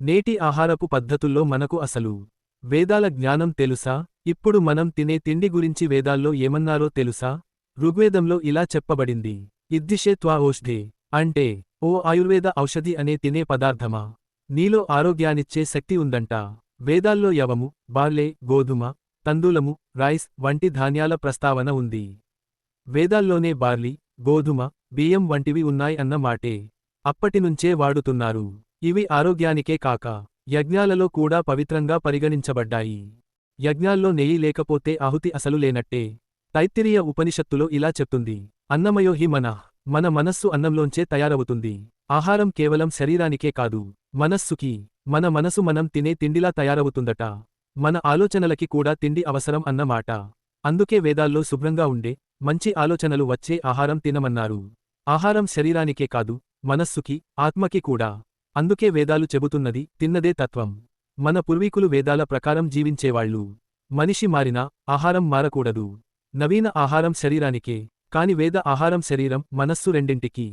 నేటి ఆహారపు పద్ధతుల్లో మనకు అసలు వేదాల జ్ఞానం తెలుసా? ఇప్పుడు మనం తినే తిండి గురించి వేదాల్లో ఏమన్నారో తెలుసా? ఋగ్వేదంలో ఇలా చెప్పబడింది. ఇద్దిషే త్వా ఓష్ధే అంటే ఓ ఆయుర్వేద ఔషధి అనే తినే పదార్థమా? నీలో ఆరోగ్యానిచ్చే శక్తి ఉందంట. వేదాల్లో యవము బార్లే గోధుమ తందూలము రైస్ వంటి ధాన్యాల ప్రస్తావన ఉంది. వేదాల్లోనే బార్లీ గోధుమ బియ్యం వంటివి ఉన్నాయ్ అన్న మాటే అప్పటినుంచే వాడుతున్నారు. ఇవి ఆరోగ్యానికే కాక యజ్ఞాలలో కూడా పవిత్రంగా పరిగణించబడ్డాయి. యజ్ఞాల్లో నెయ్యి లేకపోతే ఆహుతి అసలు లేనట్టే తైత్తిరీయ ఉపనిషత్తులో ఇలా చెప్తుంది. అన్నమయో హి మనః మన మనస్సు అన్నంలోంచే తయారవుతుంది. ఆహారం కేవలం శరీరానికే కాదు మనస్సుకి మన మనసు మనం తినే తిండిలా తయారవుతుందట. మన ఆలోచనలకి కూడా తిండి అవసరం అన్నమాట. అందుకే వేదాల్లో శుభ్రంగా ఉండే మంచి ఆలోచనలు వచ్చే ఆహారం తినమన్నారు. ఆహారం శరీరానికే కాదు మనస్సుకి ఆత్మకి కూడా. అందుకే వేదాలు చెబుతున్నది తిన్నదే తత్వం. మన పూర్వీకులు వేదాల ప్రకారం జీవించేవాళ్ళు. మనిషి మారినా ఆహారం మారకూడదు. నవీన ఆహారం శరీరానికే కాని వేద ఆహారం శరీరం మనస్సు రెండింటికి.